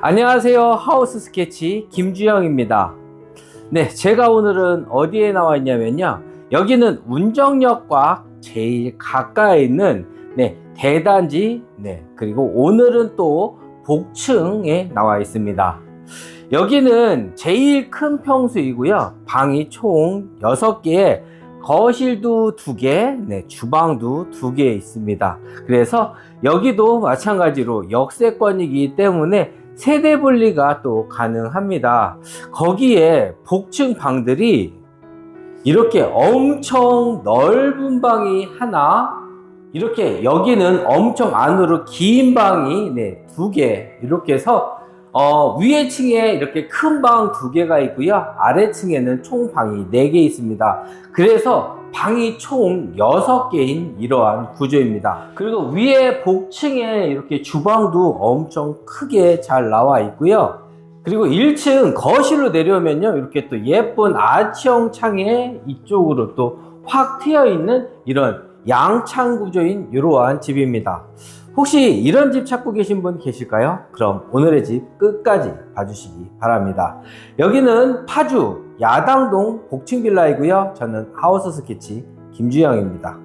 안녕하세요. 하우스 스케치 김주영입니다. 네, 제가 오늘은 어디에 나와 있냐면요. 여기는 운정역과 제일 가까이 있는 네, 대단지, 네, 그리고 오늘은 또 복층에 나와 있습니다. 여기는 제일 큰 평수이고요. 방이 총 6개에 거실도 2개, 네, 주방도 2개 있습니다. 그래서 여기도 마찬가지로 역세권이기 때문에 세대 분리가 또 가능합니다. 거기에 복층 방들이 이렇게 엄청 넓은 방이 하나, 이렇게 여기는 엄청 안으로 긴 방이 네, 두 개, 이렇게 해서 어, 위에 층에 이렇게 큰 방 두 개가 있고요. 아래 층에는 총 방이 네 개 있습니다. 그래서 방이 총 6개인 이러한 구조입니다. 그리고 위에 복층에 이렇게 주방도 엄청 크게 잘 나와 있고요. 그리고 1층 거실로 내려오면요. 이렇게 또 예쁜 아치형 창에 이쪽으로 또 확 트여 있는 이런 양창 구조인 이러한 집입니다. 혹시 이런 집 찾고 계신 분 계실까요? 그럼 오늘의 집 끝까지 봐주시기 바랍니다. 여기는 파주 야당동 복층 빌라이고요. 저는 하우스 스케치 김주영입니다.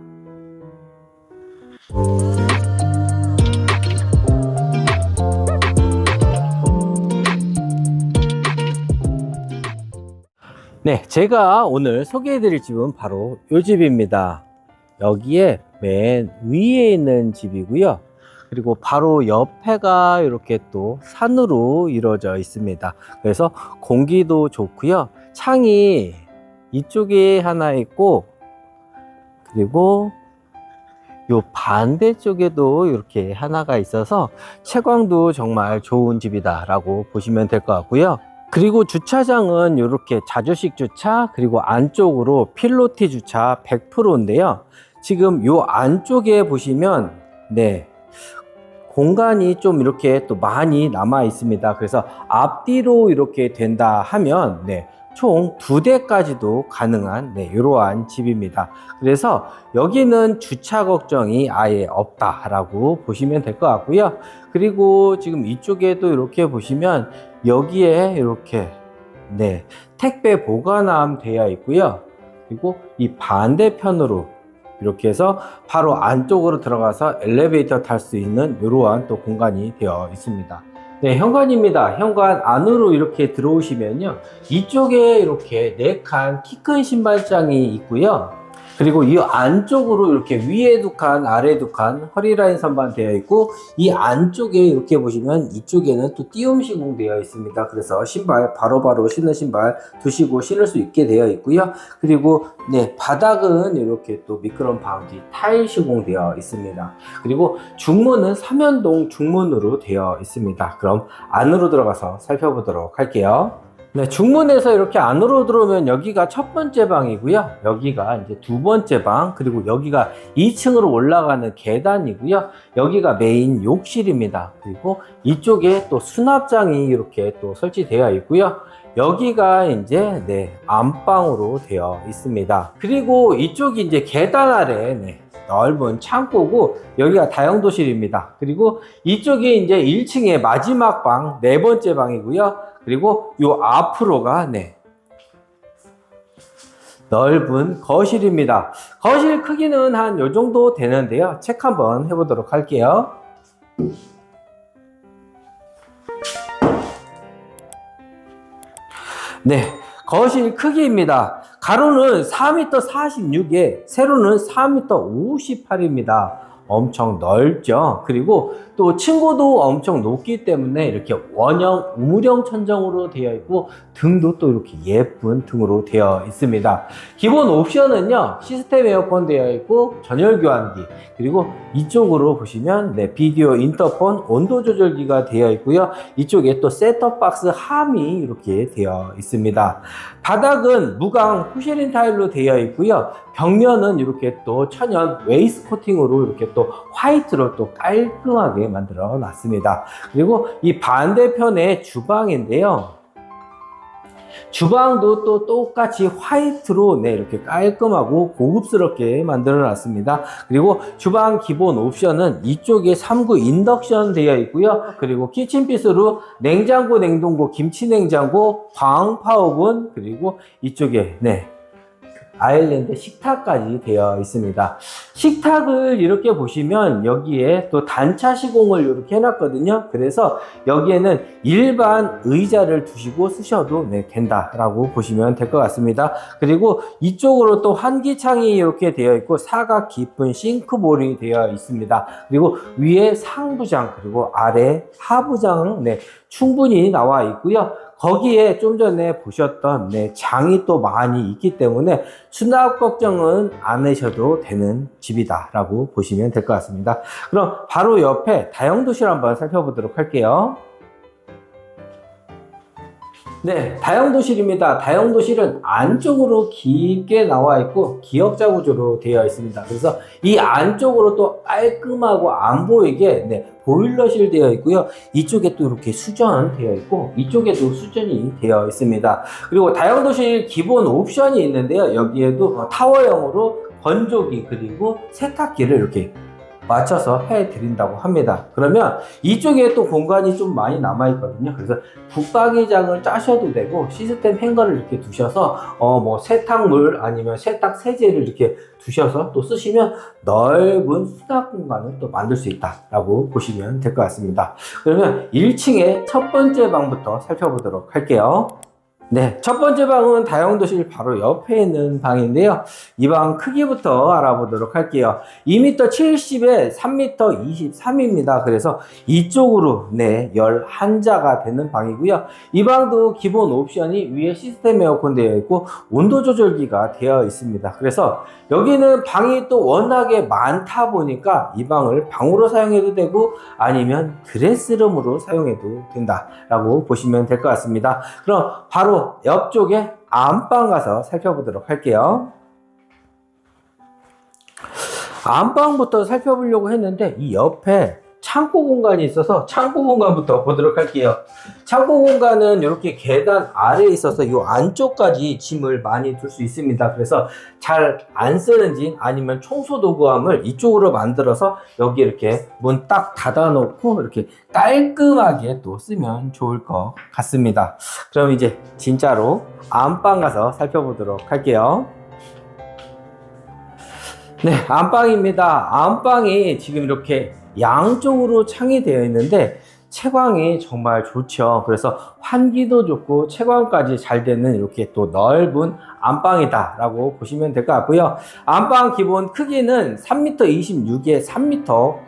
네, 제가 오늘 소개해드릴 집은 바로 이 집입니다. 여기에 맨 위에 있는 집이고요. 그리고 바로 옆에가 이렇게 또 산으로 이루어져 있습니다. 그래서 공기도 좋고요. 창이 이쪽에 하나 있고 그리고 요 반대쪽에도 이렇게 하나가 있어서 채광도 정말 좋은 집이다 라고 보시면 될 것 같고요. 그리고 주차장은 이렇게 자주식 주차 그리고 안쪽으로 필로티 주차 100%인데요. 지금 요 안쪽에 보시면 네 공간이 좀 이렇게 또 많이 남아 있습니다. 그래서 앞뒤로 이렇게 된다 하면 네, 총두 대까지도 가능한 네, 이러한 집입니다. 그래서 여기는 주차 걱정이 아예 없다라고 보시면 될 것 같고요. 그리고 지금 이쪽에도 이렇게 보시면 여기에 이렇게 네, 택배 보관함 되어 있고요. 그리고 이 반대편으로 이렇게 해서 바로 안쪽으로 들어가서 엘리베이터 탈 수 있는 이러한 또 공간이 되어 있습니다. 네, 현관입니다. 현관 안으로 이렇게 들어오시면요. 이쪽에 이렇게 네 칸 키 큰 신발장이 있고요. 그리고 이 안쪽으로 이렇게 위에 두 칸, 아래 두 칸, 허리라인 선반 되어 있고, 이 안쪽에 이렇게 보시면 이쪽에는 또 띄움 시공 되어 있습니다. 그래서 신발, 바로바로 신는 신발 두시고 신을 수 있게 되어 있고요. 그리고 네, 바닥은 이렇게 또 미끄럼 방지 타일 시공 되어 있습니다. 그리고 중문은 삼연동 중문으로 되어 있습니다. 그럼 안으로 들어가서 살펴보도록 할게요. 네, 중문에서 이렇게 안으로 들어오면 여기가 첫 번째 방이고요. 여기가 이제 두 번째 방, 그리고 여기가 2층으로 올라가는 계단이고요. 여기가 메인 욕실입니다. 그리고 이쪽에 또 수납장이 이렇게 또 설치되어 있고요. 여기가 이제 네, 안방으로 되어 있습니다. 그리고 이쪽이 이제 계단 아래 네, 넓은 창고고 여기가 다용도실입니다. 그리고 이쪽이 이제 1층의 마지막 방, 네 번째 방이고요. 그리고 요 앞으로가 네. 넓은 거실입니다. 거실 크기는 한 요 정도 되는데요. 체크 한번 해보도록 할게요. 네. 거실 크기입니다. 가로는 4m 46에 세로는 4m 58입니다. 엄청 넓죠. 그리고 또 층고도 엄청 높기 때문에 이렇게 원형 우물형 천정으로 되어 있고 등도 또 이렇게 예쁜 등으로 되어 있습니다. 기본 옵션은요 시스템 에어컨 되어 있고 전열 교환기 그리고 이쪽으로 보시면 네, 비디오 인터폰 온도 조절기가 되어 있고요. 이쪽에 또 셋톱 박스 함이 이렇게 되어 있습니다. 바닥은 무광 후쉐린 타일로 되어 있고요. 벽면은 이렇게 또 천연 웨이스 코팅으로 이렇게 또 화이트로 또 깔끔하게 만들어 놨습니다. 그리고 이 반대편에 주방인데요. 주방도 또 똑같이 화이트로 네, 이렇게 깔끔하고 고급스럽게 만들어 놨습니다. 그리고 주방 기본 옵션은 이쪽에 3구 인덕션 되어 있고요. 그리고 키친피스로 냉장고, 냉동고, 김치 냉장고, 광파오븐 그리고 이쪽에 네. 아일랜드 식탁까지 되어 있습니다. 식탁을 이렇게 보시면 여기에 또 단차 시공을 이렇게 해놨거든요. 그래서 여기에는 일반 의자를 두시고 쓰셔도 네, 된다라고 보시면 될 것 같습니다. 그리고 이쪽으로 또 환기창이 이렇게 되어 있고 사각 깊은 싱크볼이 되어 있습니다. 그리고 위에 상부장 그리고 아래 하부장 네, 충분히 나와 있고요. 거기에 좀 전에 보셨던 네, 장이 또 많이 있기 때문에 수납 걱정은 안 하셔도 되는 집이다라고 보시면 될 것 같습니다. 그럼 바로 옆에 다용도실 한번 살펴보도록 할게요. 네, 다용도실입니다. 다용도실은 안쪽으로 깊게 나와 있고 기역자 구조로 되어 있습니다. 그래서 이 안쪽으로 또 깔끔하고 안 보이게 네, 보일러실 되어 있고요. 이쪽에 또 이렇게 수전 되어 있고 이쪽에도 수전이 되어 있습니다. 그리고 다용도실 기본 옵션이 있는데요. 여기에도 타워형으로 건조기 그리고 세탁기를 이렇게 맞춰서 해 드린다고 합니다. 그러면 이쪽에 또 공간이 좀 많이 남아 있거든요. 그래서 붙박이장을 짜셔도 되고 시스템 행거를 이렇게 두셔서 어 뭐 세탁물 아니면 세탁 세제를 이렇게 두셔서 또 쓰시면 넓은 수납 공간을 또 만들 수 있다라고 보시면 될 것 같습니다. 그러면 1층의 첫 번째 방부터 살펴보도록 할게요. 네, 첫 번째 방은 다용도실 바로 옆에 있는 방인데요. 이 방 크기부터 알아보도록 할게요. 2m 70에 3m 23입니다. 그래서 이쪽으로 네, 11자가 되는 방이고요. 이 방도 기본 옵션이 위에 시스템 에어컨 되어 있고 온도 조절기가 되어 있습니다. 그래서 여기는 방이 또 워낙에 많다 보니까 이 방을 방으로 사용해도 되고 아니면 드레스룸으로 사용해도 된다라고 보시면 될 것 같습니다. 그럼 바로 옆쪽에 안방 가서 살펴보도록 할게요. 안방부터 살펴보려고 했는데 이 옆에 창고 공간이 있어서 창고 공간부터 보도록 할게요. 창고 공간은 이렇게 계단 아래에 있어서 이 안쪽까지 짐을 많이 둘 수 있습니다. 그래서 잘 안 쓰는 짐 아니면 청소 도구함을 이쪽으로 만들어서 여기 이렇게 문 딱 닫아 놓고 이렇게 깔끔하게 또 쓰면 좋을 것 같습니다. 그럼 이제 진짜로 안방 가서 살펴보도록 할게요. 네, 안방입니다. 안방이 지금 이렇게 양쪽으로 창이 되어 있는데 채광이 정말 좋죠. 그래서 환기도 좋고 채광까지 잘 되는 이렇게 또 넓은 안방이다라고 보시면 될 것 같고요. 안방 기본 크기는 3m 26에 3m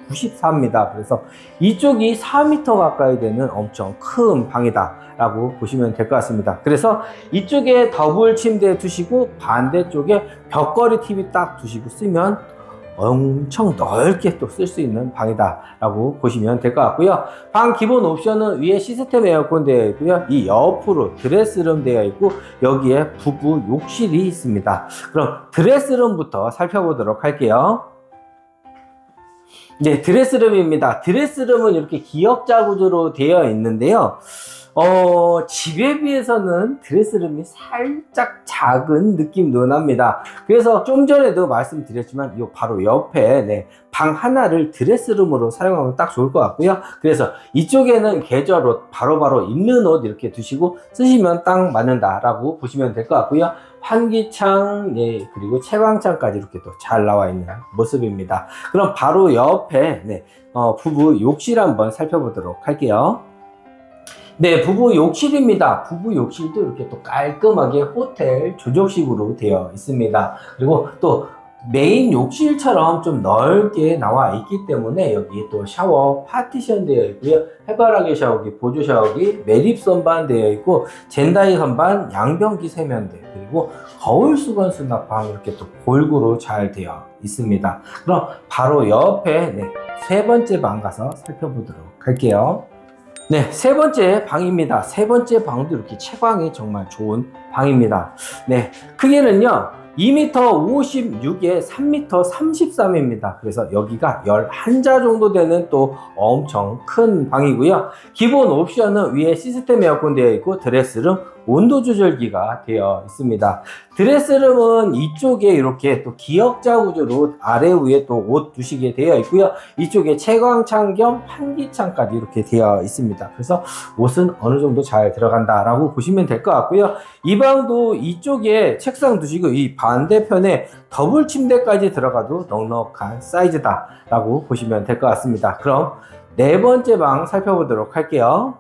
94입니다. 그래서 이쪽이 4m 가까이 되는 엄청 큰 방이다라고 보시면 될 것 같습니다. 그래서 이쪽에 더블 침대 두시고 반대쪽에 벽걸이 TV 딱 두시고 쓰면 엄청 넓게 또 쓸 수 있는 방이다 라고 보시면 될 것 같고요. 방 기본 옵션은 위에 시스템 에어컨 되어 있고요. 이 옆으로 드레스룸 되어 있고 여기에 부부 욕실이 있습니다. 그럼 드레스룸부터 살펴보도록 할게요. 네 드레스룸입니다. 드레스룸은 이렇게 기역자 구조로 되어 있는데요 어, 집에 비해서는 드레스룸이 살짝 작은 느낌도 납니다. 그래서 좀 전에도 말씀드렸지만, 이 바로 옆에, 네, 방 하나를 드레스룸으로 사용하면 딱 좋을 것 같고요. 그래서 이쪽에는 계절옷, 바로 바로 입는 옷 이렇게 두시고 쓰시면 딱 맞는다라고 보시면 될 것 같고요. 환기창, 네, 그리고 채광창까지 이렇게 또 잘 나와 있는 모습입니다. 그럼 바로 옆에, 네, 어, 부부 욕실 한번 살펴보도록 할게요. 네, 부부 욕실입니다. 부부 욕실도 이렇게 또 깔끔하게 호텔 조적식으로 되어 있습니다. 그리고 또 메인 욕실처럼 좀 넓게 나와 있기 때문에 여기 또 샤워 파티션 되어 있고요. 해바라기 샤워기, 보조 샤워기, 매립 선반 되어 있고 젠다이 선반, 양변기 세면대 그리고 거울 수건 수납방 이렇게 또 골고루 잘 되어 있습니다. 그럼 바로 옆에 네, 세 번째 방 가서 살펴보도록 할게요. 네, 세 번째 방입니다. 세 번째 방도 이렇게 채광이 정말 좋은 방입니다. 네, 크기는요, 2m 56에 3m 33입니다. 그래서 여기가 11자 정도 되는 또 엄청 큰 방이고요. 기본 옵션은 위에 시스템 에어컨 되어 있고 드레스룸, 온도 조절기가 되어 있습니다. 드레스룸은 이쪽에 이렇게 또 기역자 구조로 아래 위에 또 옷 두시게 되어 있고요. 이쪽에 채광창 겸 환기창까지 이렇게 되어 있습니다. 그래서 옷은 어느 정도 잘 들어간다라고 보시면 될 것 같고요. 이 방도 이쪽에 책상 두시고 이 반대편에 더블 침대까지 들어가도 넉넉한 사이즈다라고 보시면 될 것 같습니다. 그럼 네 번째 방 살펴보도록 할게요.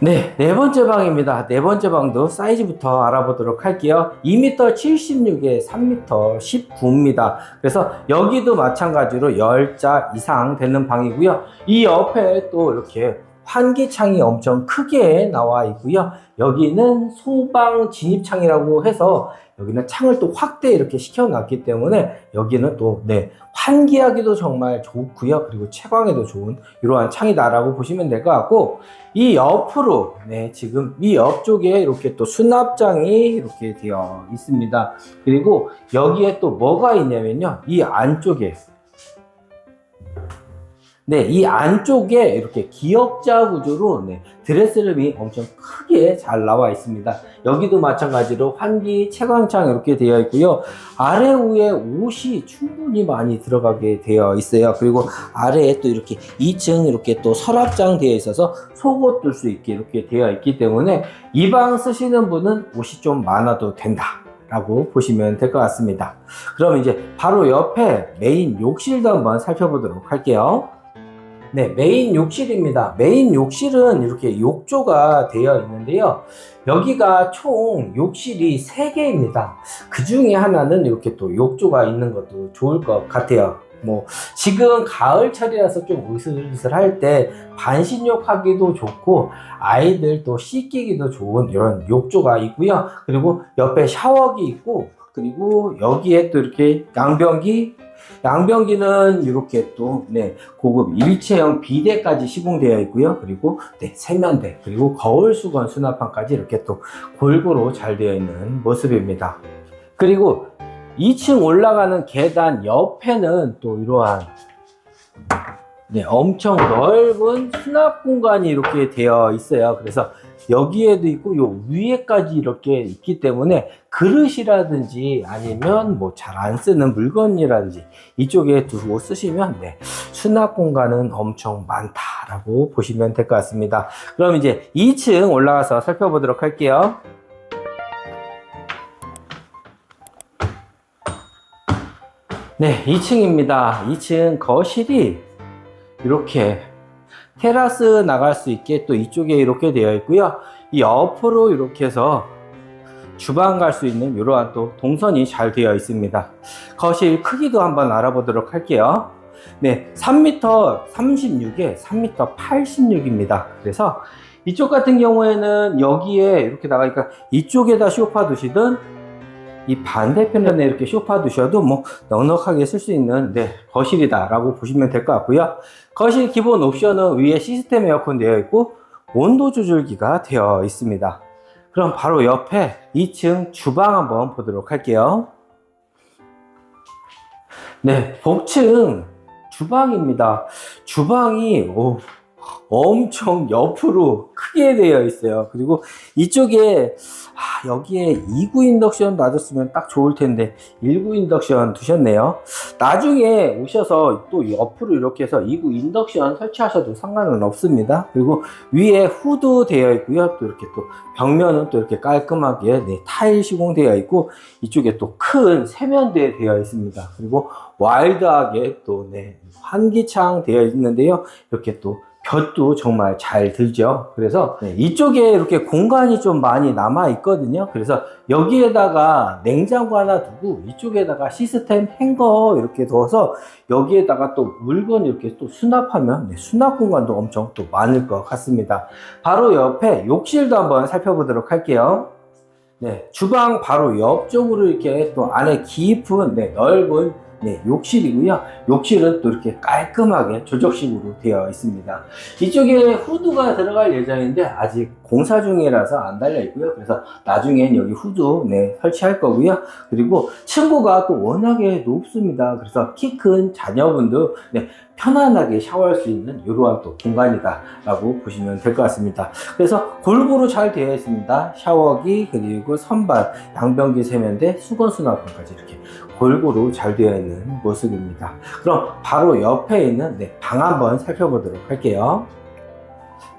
네, 네 번째 방입니다. 네 번째 방도 사이즈부터 알아보도록 할게요. 2m 76에 3m 19입니다. 그래서 여기도 마찬가지로 10자 이상 되는 방이고요. 이 옆에 또 이렇게 환기창이 엄청 크게 나와 있고요. 여기는 소방 진입창이라고 해서 여기는 창을 또 확대 이렇게 시켜놨기 때문에 여기는 또 네, 환기하기도 정말 좋고요. 그리고 채광에도 좋은 이러한 창이다라고 보시면 될 것 같고 이 옆으로 네, 지금 이 옆쪽에 이렇게 또 수납장이 이렇게 되어 있습니다. 그리고 여기에 또 뭐가 있냐면요. 이 안쪽에 네, 이 안쪽에 이렇게 기역자 구조로 네, 드레스룸이 엄청 크게 잘 나와 있습니다. 여기도 마찬가지로 환기, 채광창 이렇게 되어 있고요. 아래 위에 옷이 충분히 많이 들어가게 되어 있어요. 그리고 아래에 또 이렇게 2층 이렇게 또 서랍장 되어 있어서 속옷 둘 수 있게 이렇게 되어 있기 때문에 이 방 쓰시는 분은 옷이 좀 많아도 된다. 라고 보시면 될 것 같습니다. 그럼 이제 바로 옆에 메인 욕실도 한번 살펴보도록 할게요. 네, 메인 욕실입니다. 메인 욕실은 이렇게 욕조가 되어 있는데요. 여기가 총 욕실이 3개입니다. 그 중에 하나는 이렇게 또 욕조가 있는 것도 좋을 것 같아요. 뭐, 지금 가을철이라서 좀 으슬으슬할 때 반신욕 하기도 좋고, 아이들 또 씻기기도 좋은 이런 욕조가 있고요. 그리고 옆에 샤워기 있고, 그리고 여기에 또 이렇게 양변기, 양변기는 이렇게 또 네, 고급 일체형 비대까지 시공되어 있고요. 그리고 네, 세면대 그리고 거울 수건 수납판까지 이렇게 또 골고루 잘 되어 있는 모습입니다. 그리고 2층 올라가는 계단 옆에는 또 이러한 네, 엄청 넓은 수납 공간이 이렇게 되어 있어요. 그래서 여기에도 있고 요 위에까지 이렇게 있기 때문에 그릇이라든지 아니면 뭐 잘 안 쓰는 물건이라든지 이쪽에 두고 쓰시면 네, 수납 공간은 엄청 많다라고 보시면 될 것 같습니다. 그럼 이제 2층 올라가서 살펴보도록 할게요. 네, 2층입니다. 2층 거실이 이렇게 테라스 나갈 수 있게 또 이쪽에 이렇게 되어 있고요. 이 옆으로 이렇게 해서 주방 갈 수 있는 이러한 또 동선이 잘 되어 있습니다. 거실 크기도 한번 알아보도록 할게요. 네, 3m 36에 3m 86입니다. 그래서 이쪽 같은 경우에는 여기에 이렇게 나가니까 이쪽에다 쇼파 두시든 이 반대편에 이렇게 쇼파 두셔도 뭐 넉넉하게 쓸 수 있는 네, 거실이다라고 보시면 될 것 같고요. 거실 기본 옵션은 위에 시스템 에어컨 되어 있고 온도 조절기가 되어 있습니다. 그럼 바로 옆에 2층 주방 한번 보도록 할게요. 네, 복층 주방입니다. 주방이 오, 엄청 옆으로 크게 되어 있어요. 그리고 이쪽에 아, 여기에 2구 인덕션 놔뒀으면 딱 좋을 텐데 1구 인덕션 두셨네요. 나중에 오셔서 또 옆으로 이렇게 해서 2구 인덕션 설치하셔도 상관은 없습니다. 그리고 위에 후드 되어 있고요. 또 이렇게 또 벽면은 또 이렇게 깔끔하게 네, 타일 시공되어 있고 이쪽에 또 큰 세면대 되어 있습니다. 그리고 와일드하게 또 네, 환기창 되어 있는데요. 이렇게 또 볕도 정말 잘 들죠. 그래서 네, 이쪽에 이렇게 공간이 좀 많이 남아 있거든요. 그래서 여기에다가 냉장고 하나 두고 이쪽에다가 시스템 행거 이렇게 둬서 여기에다가 또 물건 이렇게 또 수납하면 네, 수납 공간도 엄청 또 많을 것 같습니다. 바로 옆에 욕실도 한번 살펴보도록 할게요. 네, 주방 바로 옆쪽으로 이렇게 또 안에 깊은 네, 넓은 네, 욕실이고요. 욕실은 또 이렇게 깔끔하게 조적식으로 되어 있습니다. 이쪽에 후드가 들어갈 예정인데 아직 공사 중이라서 안 달려 있고요. 그래서 나중엔 여기 후드 네, 설치할 거고요. 그리고 층고가 또 워낙에 높습니다. 그래서 키 큰 자녀분도 네, 편안하게 샤워할 수 있는 이러한 또 공간이다라고 보시면 될 것 같습니다. 그래서 골고루 잘 되어 있습니다. 샤워기 그리고 선반, 양변기 세면대, 수건 수납함까지 이렇게 골고루 잘 되어 있는 모습입니다. 그럼 바로 옆에 있는 네, 방 한번 살펴보도록 할게요.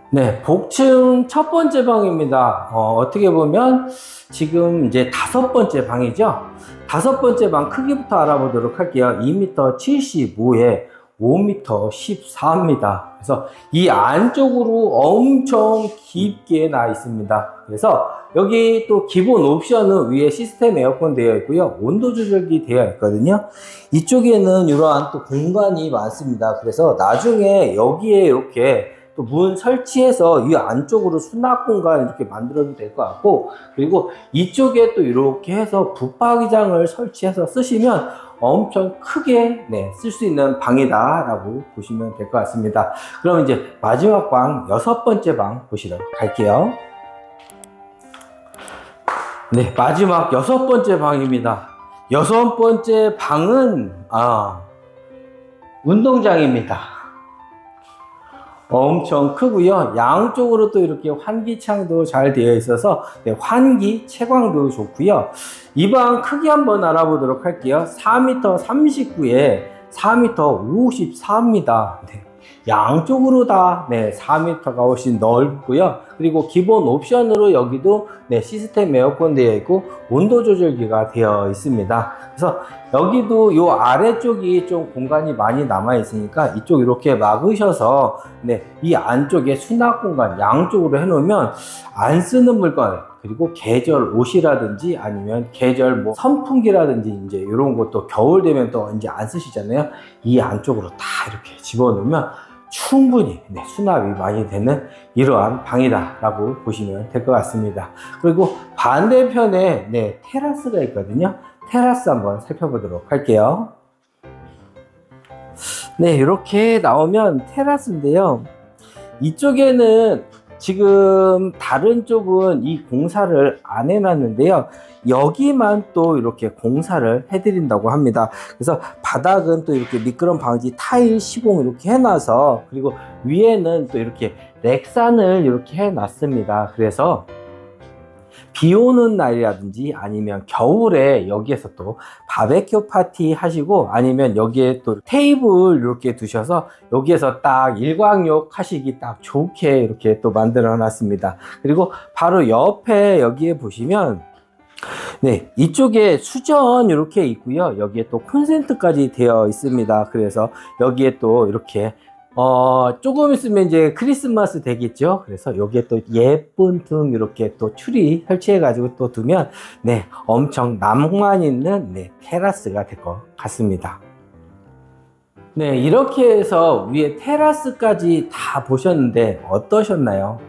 네, 복층 첫 번째 방입니다. 어, 떻게 보면 지금 이제 다섯 번째 방이죠. 다섯 번째 방 크기부터 알아보도록 할게요. 2m 75에 5m 14입니다. 그래서 이 안쪽으로 엄청 깊게 나 있습니다. 그래서 여기 또 기본 옵션은 위에 시스템 에어컨 되어 있고요. 온도 조절기 되어 있거든요. 이쪽에는 이러한 또 공간이 많습니다. 그래서 나중에 여기에 이렇게 또 문 설치해서 이 안쪽으로 수납 공간 이렇게 만들어도 될 것 같고 그리고 이쪽에 또 이렇게 해서 붙박이장을 설치해서 쓰시면 엄청 크게 네, 쓸 수 있는 방이다라고 보시면 될 것 같습니다. 그럼 이제 마지막 방 여섯 번째 방 보시러 갈게요. 네, 마지막 여섯 번째 방입니다. 여섯 번째 방은 아 운동장입니다. 엄청 크고요. 양쪽으로 또 이렇게 환기창도 잘 되어 있어서 네, 환기 채광도 좋고요. 이 방 크기 한번 알아보도록 할게요. 4m 39에 4m 54입니다. 네. 양쪽으로 다 네, 4m가 훨씬 넓고요. 그리고 기본 옵션으로 여기도 네, 시스템 에어컨 되어 있고 온도 조절기가 되어 있습니다. 그래서 여기도 요 아래쪽이 좀 공간이 많이 남아 있으니까 이쪽 이렇게 막으셔서 네, 이 안쪽에 수납 공간 양쪽으로 해 놓으면 안 쓰는 물건 그리고 계절 옷이라든지 아니면 계절 뭐 선풍기라든지 이제 이런 것도 겨울 되면 또 이제 안 쓰시잖아요. 이 안쪽으로 다 이렇게 집어넣으면 충분히 네, 수납이 많이 되는 이러한 방이다라고 보시면 될 것 같습니다. 그리고 반대편에 네, 테라스가 있거든요. 테라스 한번 살펴보도록 할게요. 네, 이렇게 나오면 테라스인데요. 이쪽에는 지금 다른 쪽은 이 공사를 안 해놨는데요. 여기만 또 이렇게 공사를 해드린다고 합니다. 그래서 바닥은 또 이렇게 미끄럼 방지 타일 시공 이렇게 해놔서 그리고 위에는 또 이렇게 렉산을 이렇게 해놨습니다. 그래서 비 오는 날이라든지 아니면 겨울에 여기에서 또 바베큐 파티 하시고 아니면 여기에 또 테이블 이렇게 두셔서 여기에서 딱 일광욕 하시기 딱 좋게 이렇게 또 만들어 놨습니다. 그리고 바로 옆에 여기에 보시면 네, 이쪽에 수전 이렇게 있고요. 여기에 또 콘센트까지 되어 있습니다. 그래서 여기에 또 이렇게 어, 조금 있으면 이제 크리스마스 되겠죠. 그래서 여기에 또 예쁜 등 이렇게 또 추리 설치해가지고 또 두면, 네, 엄청 낭만 있는, 네, 테라스가 될 것 같습니다. 네, 이렇게 해서 위에 테라스까지 다 보셨는데 어떠셨나요?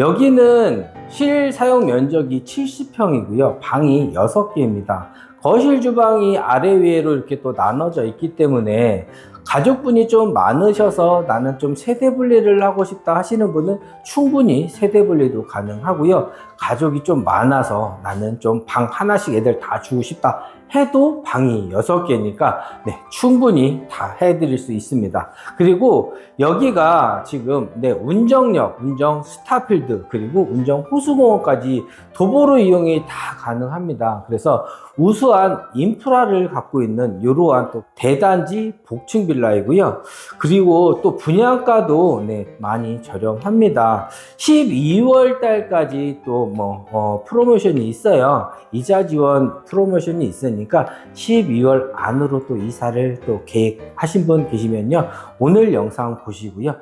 여기는 실 사용 면적이 70평이고요. 방이 6개입니다. 거실 주방이 아래 위로 이렇게 또 나눠져 있기 때문에 가족분이 좀 많으셔서 나는 좀 세대 분리를 하고 싶다 하시는 분은 충분히 세대 분리도 가능하고요. 가족이 좀 많아서 나는 좀 방 하나씩 애들 다 주고 싶다 해도 방이 6개니까 네, 충분히 다 해드릴 수 있습니다. 그리고 여기가 지금 네, 운정역, 운정 스타필드, 그리고 운정 호수공원까지 도보로 이용이 다 가능합니다. 그래서 우수한 인프라를 갖고 있는 이러한 또 대단지 복층 빌라이고요. 그리고 또 분양가도 네, 많이 저렴합니다. 12월 달까지 또뭐 어, 프로모션이 있어요. 이자 지원 프로모션이 있으니까 12월 안으로 또 이사를 또 계획하신 분 계시면요. 오늘 영상 보시고요.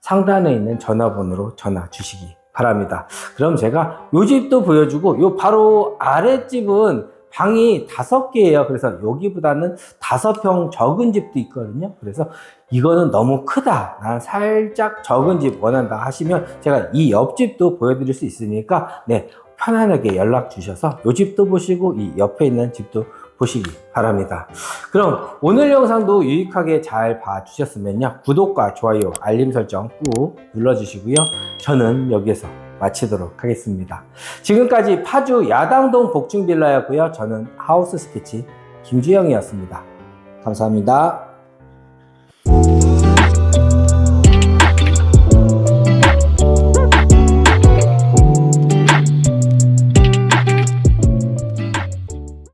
상단에 있는 전화번호로 전화 주시기 바랍니다. 그럼 제가 요 집도 보여주고 요 바로 아랫집은 방이 다섯 개예요. 그래서 여기보다는 다섯 평 적은 집도 있거든요. 그래서 이거는 너무 크다. 난 살짝 적은 집 원한다 하시면 제가 이 옆집도 보여드릴 수 있으니까 네 편안하게 연락 주셔서 이 집도 보시고 이 옆에 있는 집도 보시기 바랍니다. 그럼 오늘 영상도 유익하게 잘 봐주셨으면요. 구독과 좋아요, 알림 설정 꾹 눌러주시고요. 저는 여기에서 마치도록 하겠습니다. 지금까지 파주 야당동 복층빌라였고요. 저는 하우스 스케치 김주영이었습니다. 감사합니다.